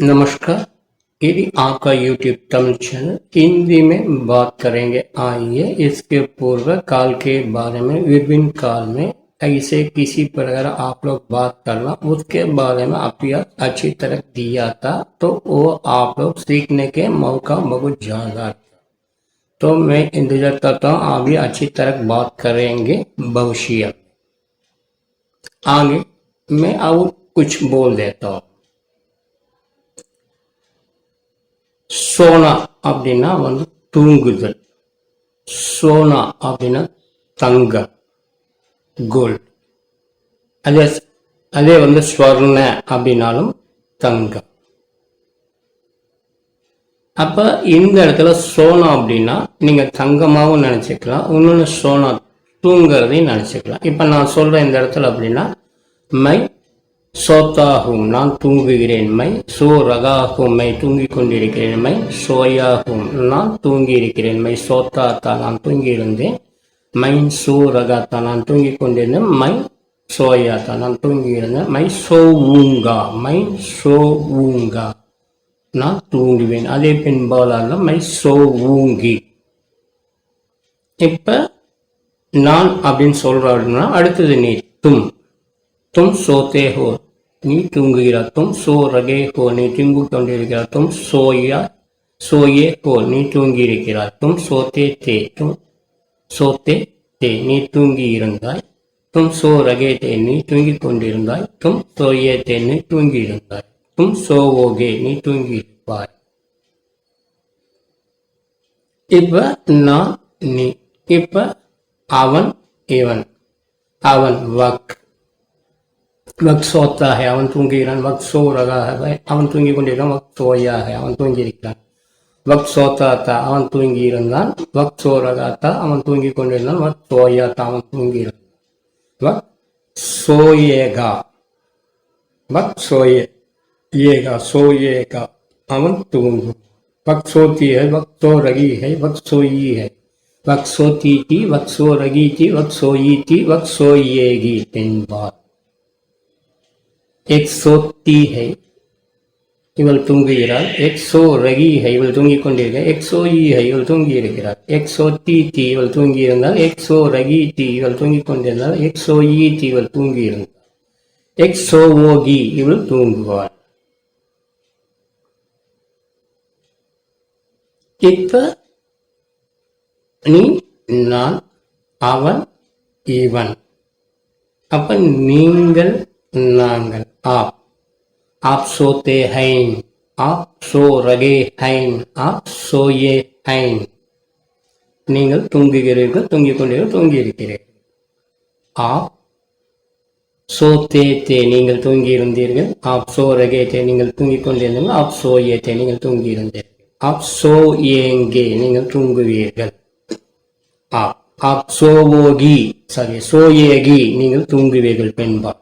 नमस्कार। ये भी आपका YouTube तमिल चैनल हिंदी में बात करेंगे, आइए इसके पूर्व काल के बारे में, विभिन्न काल में ऐसे किसी प्रकार आप लोग बात करना, उसके बारे में अभ्यास अच्छी तरह दिया था तो वो आप लोग सीखने के मौका बहुत ज़्यादा तो मैं इंतज़ार करता हूँ आगे अच्छी तरह बात करेंगे भविष्य आगे मैं और कुछ बोल देता हूँ। சோனா அப்படின்னா வந்து தூங்குதல். சோனா அப்படின்னா தங்கம் கோல்டு அதே அதே வந்து ஸ்வர்ண அப்படின்னாலும் தங்கம் அப்ப இந்த இடத்துல சோனா அப்படின்னா நீங்க தங்கமாவும் நினைச்சுக்கலாம். இன்னொன்று சோனா தூங்குறதையும் நினைச்சுக்கலாம். இப்ப நான் சொல்ற இந்த இடத்துல அப்படின்னா மை சோத்தாகும் நான் தூங்குகிறேன் மை சோ ரகாகும் மை தூங்கிக் கொண்டிருக்கிறேன் மை சோயாகும் நான் தூங்கி இருக்கிறேன் மை சோத்தாத்தா நான் தூங்கியிருந்தேன் மை சோ ரகாத்தா நான் தூங்கிக் கொண்டிருந்தேன் மை சோயாத்தா நான் தூங்கியிருந்தேன் மை சோ ஊங்கா மை சோ ஊங்கா நான் தூங்குவேன். அதே பின்பாலான மை சோ ஊங்கி இப்ப நான் அப்படின்னு சொல்றாருன்னா அடுத்தது நீ தும் தும் சோத்தே ஹோ நீ தூங்குகிறார் தும் சோ ரகே ஹோ நீ தூங்கிக் கொண்டிருக்கிறார் தும் சோயா சோயே ஹோ நீ தூங்கியிருக்கிறாய். தும் சோத்தே தே தும் சோத்தே தே நீ தூங்கி இருந்தாய் தும் சோ ரகே தே நீ தூங்கிக் கொண்டிருந்தாய். தும் சோயே தே நீ தூங்கி இருந்தாய் தும் சோ ஓகே நீ தூங்கி இருப்பாய் இப்ப நான் நீ இப்ப அவன் இவன். அவன் வக். वक्त सोता है அவன் தூங்குகிறான் वक्त सो रहा है அவன் தூங்கி கொண்டிருக்கான் वक्त सोया है அவன் தூங்கி இருக்கிறான் वक्त सोता था அவன் தூங்கி இருந்தான் वक्त सो रहा था அவன் தூங்கி கொண்டிருந்தான் वक्त सोया था அவன் தூங்கி இருந்தான் वक्त सोएगा वक्त सोए येगा सोएगा அவன் தூங்கும் वक्त सोती है वक्त सो रही है वक्त सोई है वक्त सोती थी वक्त सो रही थी वक्त सोई थी वक्त सोएगी என்பார் एक எக்ஸோத்தி ஹை இவள் தூங்குகிறாள். எக்ஸோ ரகி ஹை இவள் தூங்கிக் கொண்டிருக்கிறார் எக்ஸோ இ ஹை இவள் தூங்கியிருக்கிறார் எக்ஸோ டி டி இவள் தூங்கியிருந்தால் எக்ஸோ ரகி டி இவள் தூங்கிக் கொண்டிருந்தால் எக்ஸோ இ டி இவள் தூங்கியிருந்தாள். எக்ஸோ ஓகி இவள் தூங்குவாள். இப்ப நீ நான் அவன் இவன். அப்ப நீங்கள் நாங்கள் आप आप सोते हैं आप सो रगे हैं आप सोए हैं நீங்கள் தூங்குகிறீர்கள் தூங்கிக் கொண்டீர்கள் தூங்கி இருக்கிறீர்கள் ஆப் சோத்தே தே நீங்கள் தூங்கி இருந்தீர்கள் ஆப் சோ ரகே தே நீங்கள் தூங்கிக் கொண்டிருந்தீர்கள் ஆப் சோயே தே நீங்கள் தூங்கி இருந்தீர்கள் ஆப் சோ ஏங்கே நீங்கள் தூங்குவீர்கள் ஆப் ஆப் சோவோகி சாரி சோயேகி நீங்கள் தூங்குவீர்கள் பெண்பால்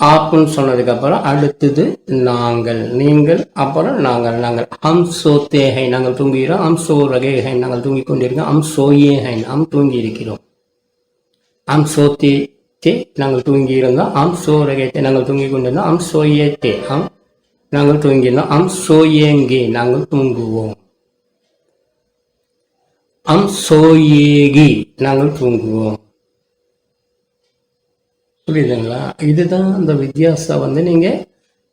ஆப்புன்னு சொன்னதுக்கப்புறம் அடுத்தது நாங்கள் நீங்கள் அப்புறம் நாங்கள் நாங்கள். அம் சோத்தேஹை நாங்கள் தூங்குகிறோம் அம் சோ ரகேகை நாங்கள் தூங்கி கொண்டிருக்கோம் அம் சோயேஹை அம் தூங்கி இருக்கிறோம் அம் சோத்தே தே நாங்கள் தூங்கி இருந்தோம் அம் சோ ரகேத்தே நாங்கள் தூங்கி கொண்டிருந்தோம் அம் சோயே தே அம் நாங்கள் தூங்கியிருந்தோம் அம் சோயேங்கே நாங்கள் தூங்குவோம். அம் சோயேகி நாங்கள் தூங்குவோம். புரியுதுங்களா? இதுதான் அந்த வித்தியாசம். வந்து நீங்க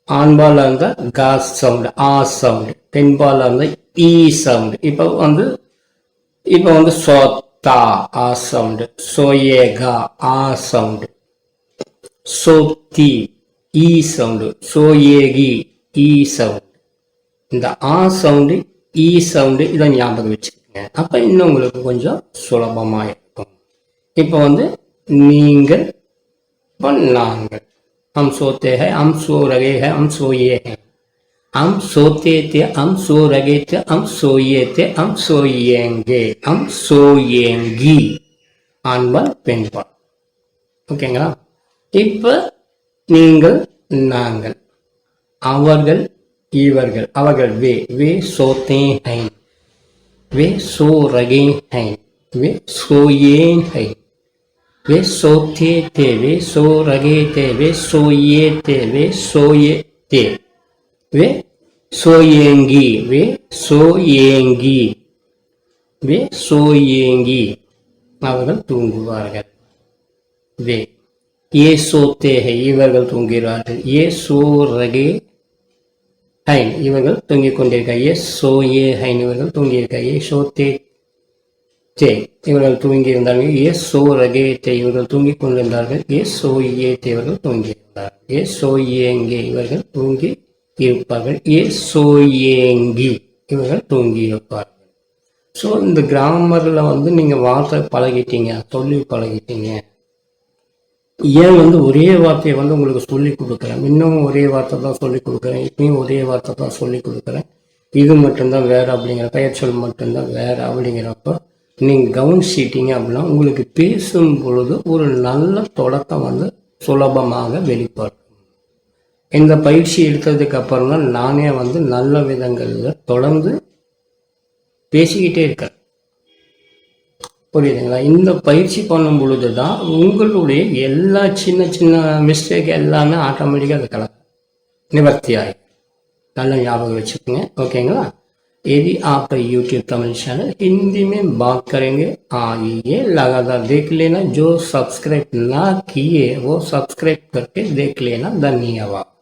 ஆண்பால இருந்தால் கா சவுண்ட் ஆ சவுண்டு பெண்பாலாக இருந்தால் ஈ சவுண்ட். இப்போ வந்து இப்போ வந்து சோத்தா ஆ சவுண்ட் சோயேகா ஆ சவுண்ட். சோத்தி ஈ சவுண்டு சோயேகி ஈ சவுண்ட். இந்த ஆ சவுண்டு ஈ சவுண்டு இதை ஞாபகம் வச்சுக்கோங்க. அப்ப இன்னும் உங்களுக்கு கொஞ்சம் சுலபமா இருக்கும். இப்போ வந்து நீங்கள் और नांगल हम सोते हैं हम सो रहे हैं हम सोए हैं हम सोते थे हम सो रहे थे हम सोए थे हम सोएंगे हम सोएंगी ஆண்பால் பெண்பால் ஓகேங்களா இப்ப நீங்கள் நாங்கள் அவர்கள் இவர்கள் அவர்கள் வே வே சோத்தே ஹை வே சோ ரகே ஹை வே சோயே ஹை वे सोते थे वे सो रहे थे वे सोए ve sotete ve soragete ve soyete ve soyete ve soyengi ve soyengi ve soyengi அவர்கள் தூங்குவார்கள் வே ஏ சோத்தேகை இவர்கள் தூங்குகிறார்கள் ஏ சோ ரகே ஹைன் இவர்கள் தூங்கிக் கொண்டிருக்க ஏ சோ ஏ ஹைன் இவர்கள் தூங்கியிருக்க ஏ சோ தே இவர்கள் தூங்கி இருந்தார்கள் ஏ சோ ரகே இவர்கள் தூங்கி கொண்டிருந்தார்கள். ஏ சோ ஏ இவர்கள் தூங்கி இருந்தார்கள் ஏ சோ ஏங்கே இவர்கள் தூங்கி இருப்பார்கள். ஏ சோ ஏங்கி இவர்கள் தூங்கி இருப்பார்கள். ஸோ இந்த கிராமரில் வந்து நீங்கள் வார்த்தை பழகிட்டீங்க சொல்லி பழகிட்டீங்க. ஏன் வந்து ஒரே வார்த்தையை வந்து உங்களுக்கு சொல்லி கொடுக்குறேன்? இன்னமும் ஒரே வார்த்தை தான் சொல்லி கொடுக்குறேன். இப்பயும் ஒரே வார்த்தை தான் சொல்லி கொடுக்குறேன். இது மட்டும்தான் வேற அப்படிங்கிற பெயர் சொல் மட்டும்தான் வேற அப்படிங்கிறப்ப நீங்கள் கவனிச்சிட்டீங்க அப்படின்னா உங்களுக்கு பேசும் பொழுது ஒரு நல்ல தொடக்கம் வந்து சுலபமாக வெளிப்படும். இந்த பயிற்சி எடுத்ததுக்கு அப்புறம் தான் நானே வந்து நல்ல விதங்களில் தொடர்ந்து பேசிக்கிட்டே இருக்கேன். புரியுதுங்களா? இந்த பயிற்சி பண்ணும் பொழுது தான் உங்களுடைய எல்லா சின்ன சின்ன மிஸ்டேக் எல்லாமே ஆட்டோமேட்டிக்காக அது கலக்கும். நிவர்த்தி ஆகி நல்ல ஞாபகம் வச்சுக்கோங்க. ஓகேங்களா? यदि आपका यूट्यूब तमिल चैनल हिंदी में बात करेंगे, आइए लगातार देख लेना। जो सब्सक्राइब ना किए, वो सब्सक्राइब करके देख लेना। धन्यवाद।